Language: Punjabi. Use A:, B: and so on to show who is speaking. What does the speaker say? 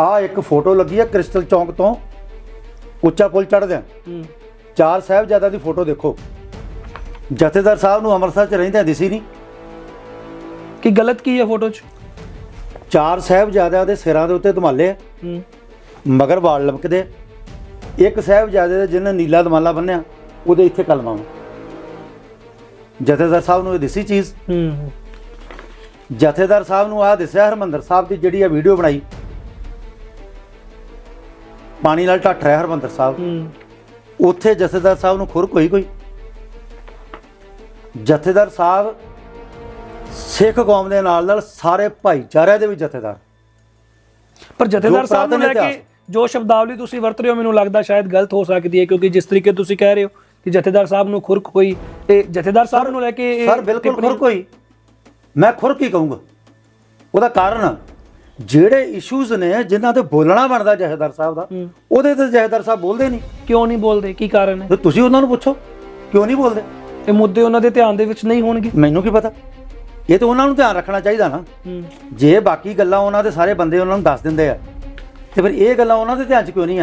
A: ਆ ਇੱਕ ਫੋਟੋ ਲੱਗੀ ਆ ਕ੍ਰਿਸਟਲ ਚੌਂਕ ਤੋਂ। ਉੱਚਾ ਪੁਲ ਚੜ੍ਹਦਿਆਂ
B: ਹੂੰ।
A: ਚਾਰ ਸਾਹਿਬਜ਼ਾਦਾ ਦੀ ਫੋਟੋ ਦੇਖੋ। ਜਥੇਦਾਰ ਸਾਹਿਬ ਨੂੰ ਅੰਮ੍ਰਿਤਸਰ ਚ ਰਹਿੰਦਿਆਂ ਦਿਸੀ ਨਹੀਂ।
B: ਕੀ ਗਲਤ ਕੀ ਹੈ ਫੋਟੋ 'ਚ?
A: ਚਾਰ ਸਾਹਿਬਜ਼ਾਦਿਆਂ ਦੇ ਸਿਰਾਂ ਦੇ ਉੱਤੇ ਧਮਾਲੇ ਆ।
B: ਹੂੰ।
A: ਮਗਰ ਵਾਲ ਲਮਕਦੇ ਇੱਕ ਸਾਹਿਬਜ਼ਾਦੇ ਦੇ ਜਿਹਨੇ ਨੀਲਾ ਦਮਾਲਾ ਬੰਨਿਆ ਉਹਦੇ ਇੱਥੇ ਕਲਮਾਂ ਜਥੇਦਾਰ ਸਾਹਿਬ ਨੂੰ ਇਹ ਦਿਸੀ ਚੀਜ਼।
B: ਹੂੰ।
A: ਜਥੇਦਾਰ ਸਾਹਿਬ ਨੂੰ ਆਹ ਦਿਸਿਆ ਹਰਮੰਦਰ ਸਾਹਿਬ ਦੀ ਜਿਹੜੀ ਆ ਵੀਡੀਓ ਬਣਾਈ। ਪਾਣੀ ਨਾਲ ਢੱਠ ਰਿਹਾ ਹਰਮੰਦਰ ਸਾਹਿਬ। ਉੱਥੇ ਜਥੇਦਾਰ ਸਾਹਿਬ ਨੂੰ ਖੁਰਕ ਹੋਈ ਕੋਈ? ਜਥੇਦਾਰ ਸਾਹਿਬ ਸਿੱਖ ਕੌਮ ਦੇ ਨਾਲ ਨਾਲ ਸਾਰੇ ਭਾਈਚਾਰਿਆਂ ਦੇ ਵੀ ਜਥੇਦਾਰ।
B: ਪਰ ਜਥੇਦਾਰ ਸਾਹਿਬ ਨੂੰ ਲੈ ਕੇ। ਜੋ ਸ਼ਬਦਾਵਲੀ ਤੁਸੀਂ ਵਰਤ ਰਹੇ ਹੋ ਮੈਨੂੰ ਲੱਗਦਾ ਸ਼ਾਇਦ ਗਲਤ ਹੋ ਸਕਦੀ ਹੈ ਕਿਉਂਕਿ ਜਿਸ ਤਰੀਕੇ ਤੁਸੀਂ ਕਹਿ ਰਹੇ ਹੋ ਕਿ ਜਥੇਦਾਰ ਸਾਹਿਬ ਨੂੰ ਖੁਰਕ ਹੋਈ ਇਹ ਜਥੇਦਾਰ ਸਾਹਿਬ ਨੂੰ ਲੈ ਕੇ
A: ਸਰ ਬਿਲਕੁਲ ਖੁਰਕ ਹੋਈ। ਮੈਂ ਖੁਰਕ ਹੀ ਕਹੂੰਗਾ। ਉਹਦਾ ਕਾਰਨ ਜਿਹੜੇ ਇਸ਼ੂਜ਼ ਨੇ ਜਿਨ੍ਹਾਂ ਤੇ ਬੋਲਣਾ ਬਣਦਾ ਜਥੇਦਾਰ ਸਾਹਿਬ ਦਾ। ਉਹਦੇ ਤੇ ਜਥੇਦਾਰ ਸਾਹਿਬ ਬੋਲਦੇ ਨਹੀਂ।
B: ਕਿਉਂ ਨਹੀਂ ਬੋਲਦੇ? ਕੀ ਕਾਰਨ ਹੈ?
A: ਤੇ ਤੁਸੀਂ ਉਹਨਾਂ ਨੂੰ ਪੁੱਛੋ ਕਿਉਂ ਨਹੀਂ ਬੋਲਦੇ?
B: ਇਹ ਮੁੱਦੇ ਉਹਨਾਂ ਦੇ ਧਿਆਨ ਦੇ ਵਿੱਚ ਨਹੀਂ ਹੋਣਗੇ?
A: ਮੈਨੂੰ ਕੀ ਪਤਾ? ਇਹ ਤਾਂ ਉਹਨਾਂ ਨੂੰ ਧਿਆਨ ਰੱਖਣਾ ਚਾਹੀਦਾ ਨਾ। ਜੇ ਬਾਕੀ ਗੱਲਾਂ ਉਹਨਾਂ ਦੇ ਸਾਰੇ ਬੰਦੇ ਉਹਨਾਂ ਨੂੰ ਦੱਸ ਦਿੰਦੇ ਆ ਤੇ ਫਿਰ ਇਹ ਗੱਲਾਂ ਉਹਨਾਂ ਦੇ ਧਿਆਨ 'ਚ ਕਿਉਂ ਨਹੀਂ